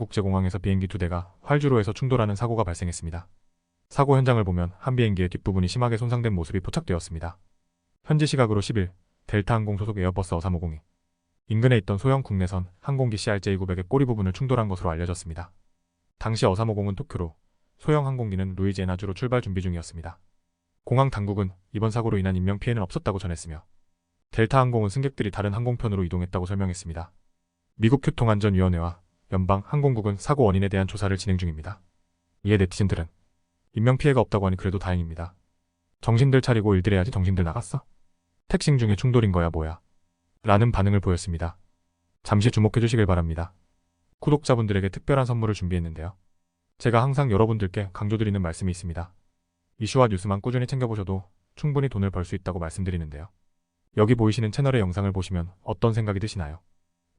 국제공항에서 비행기 두 대가 활주로에서 충돌하는 사고가 발생했습니다. 사고 현장을 보면 한 비행기의 뒷부분이 심하게 손상된 모습이 포착되었습니다. 현지 시각으로 10일 델타 항공 소속 에어버스 어사모공이 인근에 있던 소형 국내선 항공기 CRJ900의 꼬리 부분을 충돌한 것으로 알려졌습니다. 당시 어사모공은 도쿄로, 소형 항공기는 루이지애나주로 출발 준비 중이었습니다. 공항 당국은 이번 사고로 인한 인명피해는 없었다고 전했으며 델타 항공은 승객들이 다른 항공편으로 이동했다고 설명했습니다. 미국 교통안전위원회와 연방 항공국은 사고 원인에 대한 조사를 진행 중입니다. 이에 네티즌들은 인명피해가 없다고 하니 그래도 다행입니다. 정신들 차리고 일들 해야지 정신들 나갔어? 택싱 중에 충돌인 거야 뭐야? 라는 반응을 보였습니다. 잠시 주목해 주시길 바랍니다. 구독자분들에게 특별한 선물을 준비했는데요. 제가 항상 여러분들께 강조드리는 말씀이 있습니다. 이슈와 뉴스만 꾸준히 챙겨보셔도 충분히 돈을 벌 수 있다고 말씀드리는데요. 여기 보이시는 채널의 영상을 보시면 어떤 생각이 드시나요?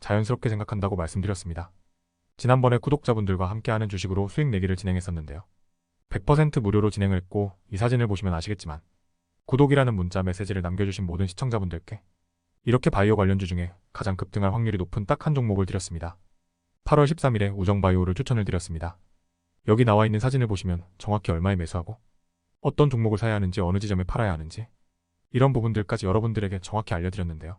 자연스럽게 생각한다고 말씀드렸습니다. 지난번에 구독자분들과 함께하는 주식으로 수익 내기를 진행했었는데요. 100% 무료로 진행을 했고 이 사진을 보시면 아시겠지만 구독이라는 문자 메시지를 남겨주신 모든 시청자분들께 이렇게 바이오 관련주 중에 가장 급등할 확률이 높은 딱 한 종목을 드렸습니다. 8월 13일에 우정바이오를 추천을 드렸습니다. 여기 나와 있는 사진을 보시면 정확히 얼마에 매수하고 어떤 종목을 사야 하는지 어느 지점에 팔아야 하는지 이런 부분들까지 여러분들에게 정확히 알려드렸는데요.